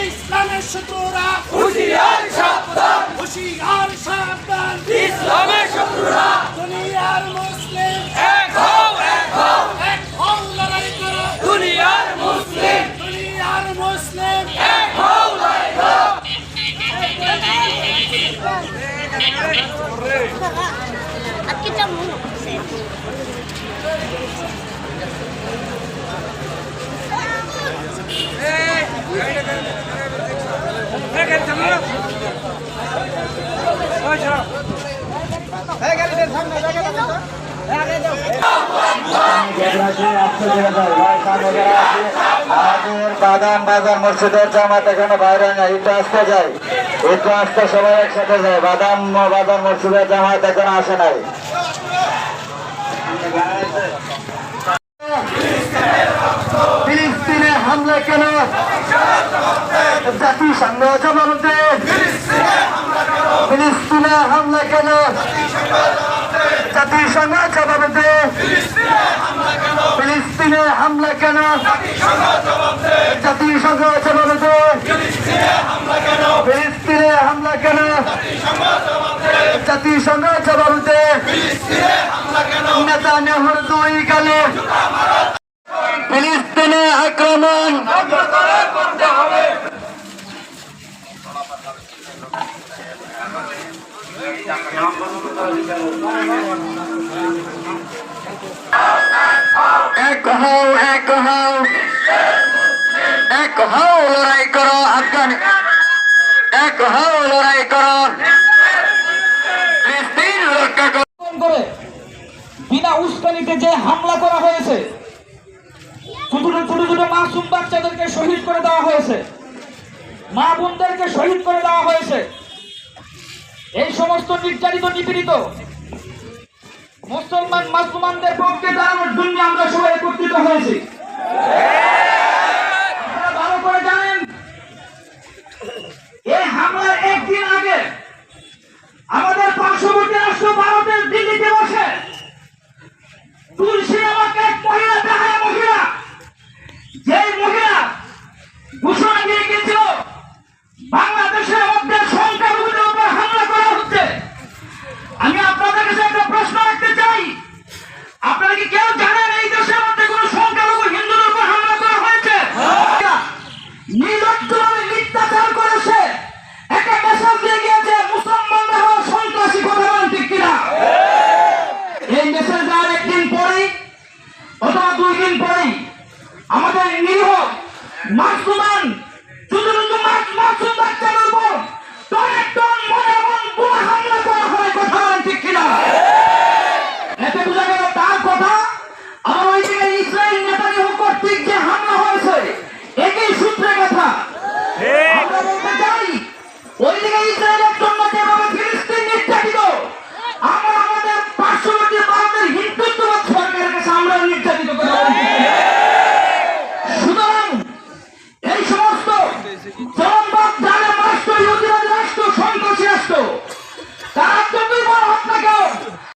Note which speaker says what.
Speaker 1: ইসলামের শত্রুরা হুশিয়ার সাবধান হুশিয়ার সাবধান ইসলামের শত্রুরা দুনিয়ার মুসলিম এক হও এক হও এক হও লড়াই করো দুনিয়ার মুসলিম দুনিয়ার মুসলিম এক হও লড়াই করো At kita muna kasi.
Speaker 2: আমাদের বাদাম বাইরে না একটু আসতে যায়। একটু আসতে সবাই যায়। বাদাম বাজার মসজিদের জামাত এখনও আসে নাই। ফিলিস্তিনে হামলা কেন? জাতিসংঘ জবাব দে
Speaker 3: ফিলিস্তিনে
Speaker 2: হামলা কেন?
Speaker 3: জাতিসংঘ জবাব
Speaker 2: দে।
Speaker 3: ফিলিস্তিনে হামলা
Speaker 2: কেন?
Speaker 3: জাতিসংঘ জবাব দে। ফিলিস্তিনে
Speaker 2: হামলা কেন?
Speaker 3: জাতিসংঘ জবাব দে।
Speaker 2: এক হও লড়াই করো আফগান এক হও লড়াই করো
Speaker 4: করে বিনা উস্কানিতে যে হামলা করা হয়েছে ছোট ছোট ছোট মাসুম বাচ্চাদেরকে শহীদ করে দেওয়া হয়েছে, মা বোনদেরকে শহীদ করে দেওয়া হয়েছে। এই সমস্ত নির্যাতিত নিপীড়িত মুসলমান মাসুমানদের পক্ষে দাঁড়ানোর জন্য আমরা সবাই একত্রিত হয়েছি। কয়েকদিন পরে আমাদের নিরীহ মাসুমান তার কথা আমার ওই দিকে যে কথা। ইসরায়েলের জন্য